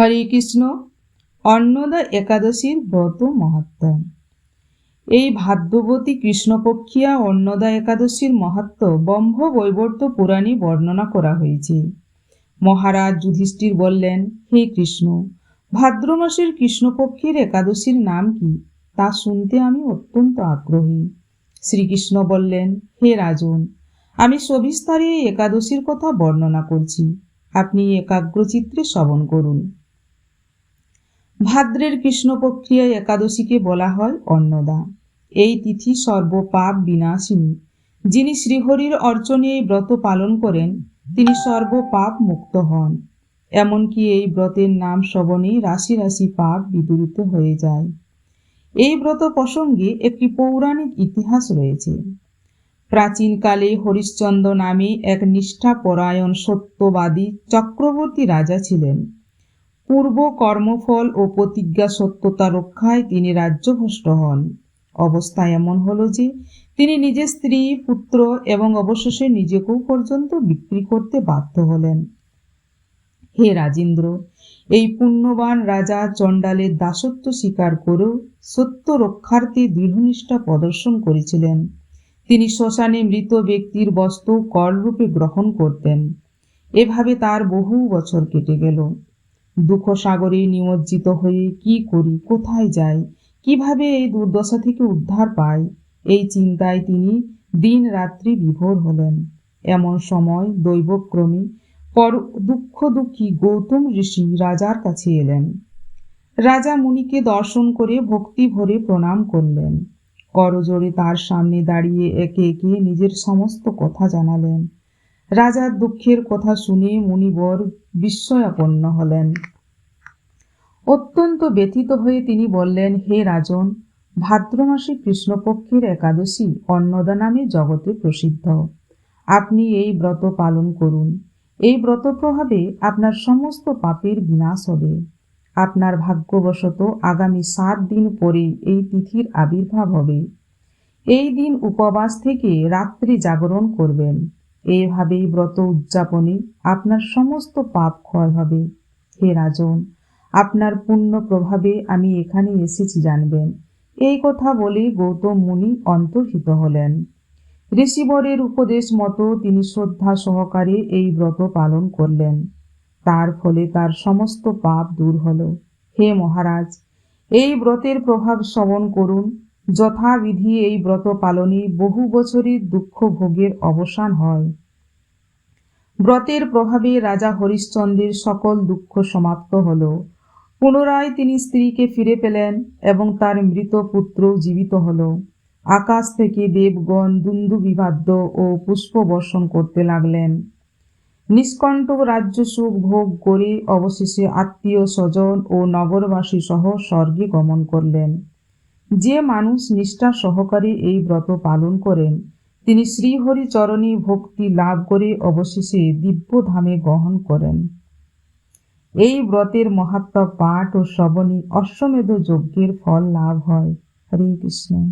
হরে কৃষ্ণ। অন্নদা একাদশীর ব্রত মাহাত্ম এই ভাদ্যবতী কৃষ্ণপক্ষিয়া অন্নদা একাদশীর মাহাত্ম ব্রহ্ম বৈবর্ত পুরাণে বর্ণনা করা হয়েছে। মহারাজ যুধিষ্ঠির বললেন, হে কৃষ্ণ, ভাদ্র মাসের কৃষ্ণপক্ষের একাদশীর নাম কি? তা শুনতে আমি অত্যন্ত আগ্রহী। শ্রীকৃষ্ণ বললেন, হে রাজন, আমি সবিস্তারে একাদশীর কথা বর্ণনা করছি। আপনি একাগ্রচিত্রে শ্রবণ করুন। ভাদ্রের কৃষ্ণপক্ষিয়া একাদশীকে বলা হয় অন্নদা। এই তিথি সর্বপাপ বিনাশিনী। যিনি শ্রীহরির অর্চনে এই ব্রত পালন করেন, তিনি সর্বপাপ মুক্ত হন। এমনকি এই ব্রতের নাম শ্রবণেই রাশি রাশি পাপ বিদূরিত হয়ে যায়। এই ব্রত প্রসঙ্গে একটি পৌরাণিক ইতিহাস রয়েছে। প্রাচীনকালে হরিশ্চন্দ্র নামে এক নিষ্ঠাপরায়ণ সত্যবাদী চক্রবর্তী রাজা ছিলেন। পূর্ব কর্মফল ও প্রতিজ্ঞা সত্যতা রক্ষায় তিনি রাজ্যভ্রষ্ট হন। অবস্থা এমন হলো যে, তিনি নিজের স্ত্রী, পুত্র এবং অবশেষে নিজেকেও পর্যন্ত বিক্রি করতে বাধ্য হলেন। হে রাজেন্দ্র, এই পুণ্যবান রাজা চণ্ডালের দাসত্ব স্বীকার করেও সত্য রক্ষার্থে দৃঢ়নিষ্ঠা প্রদর্শন করেছিলেন। তিনি শ্মশানে মৃত ব্যক্তির বস্তু কররূপে গ্রহণ করতেন। এভাবে তার বহু বছর কেটে গেল। দুঃখ সাগরে নিমজ্জিত হয়ে কি করি, কোথায় যাই, কীভাবে এই দুর্দশা থেকে উদ্ধার পাই? এই চিন্তায় তিনি দিন রাত্রি বিভোর হলেন। এমন সময় দৈবক্রমে পর দুঃখ দুঃখী গৌতম ঋষি রাজার কাছে এলেন। রাজা মুনিকে দর্শন করে ভক্তি ভরে প্রণাম করলেন। করজোড়ে তার সামনে দাঁড়িয়ে একে একে নিজের সমস্ত কথা জানালেন। রাজার দুঃখের কথা শুনে মুনিবর বিস্ময়াপন্ন হলেন। অত্যন্ত ব্যথিত হয়ে তিনি বললেন, হে রাজন ভাদ্র মাসে কৃষ্ণপক্ষের একাদশী অন্নদা নামে জগতে প্রসিদ্ধ। আপনি এই ব্রত পালন করুন। এই ব্রত প্রভাবে আপনার সমস্ত পাপের বিনাশ হবে। আপনার ভাগ্যবশত আগামী সাত দিন পরে এই তিথির আবির্ভাব হবে। এই দিন উপবাস থেকে রাত্রি জাগরণ করবেন। এইভাবেই ব্রত উদযাপনে আপনার সমস্ত পাপ ক্ষয় হবে। হে রাজন, আপনার পুণ্য প্রভাবে আমি এখানে এসেছি জানবেন। এই কথা বলে গৌতম মুনি অন্তর্হিত হলেন। ঋষিবরের উপদেশ মতো তিনি শ্রদ্ধা সহকারে এই ব্রত পালন করলেন। তার ফলে তার সমস্ত পাপ দূর হল। হে মহারাজ, এই ব্রতের প্রভাব শ্রবণ করুন। যথাবিধি এই ব্রত পালনে বহু বছরই দুঃখ ভোগের অবসান হয়। ব্রতের প্রভাবে রাজা হরিশ্চন্দ্রের সকল দুঃখ সমাপ্ত হল। পুনরায় তিনি স্ত্রীকে ফিরে পেলেন এবং তার মৃত পুত্র জীবিত হল। আকাশ থেকে দেবগণ দুন্দুবিবাদ্য ও পুষ্প বর্ষণ করতে লাগলেন। নিষ্কণ্ঠ রাজ্য সুখ ভোগ করে অবশেষে আত্মীয় স্বজন ও নগরবাসী সহ স্বর্গে গমন করলেন। যে মানুষ নিষ্ঠা সহকারে এই ব্রত পালন করেন, তিনি শ্রীহরি চরণী ভক্তি লাভ করে অবশেষে দিব্যধামে গ্রহণ করেন। এই ব্রতের মহাত্মা পাঠ ও শ্রবণী অশ্বমেধ যজ্ঞের ফল লাভ হয়। হরে কৃষ্ণ।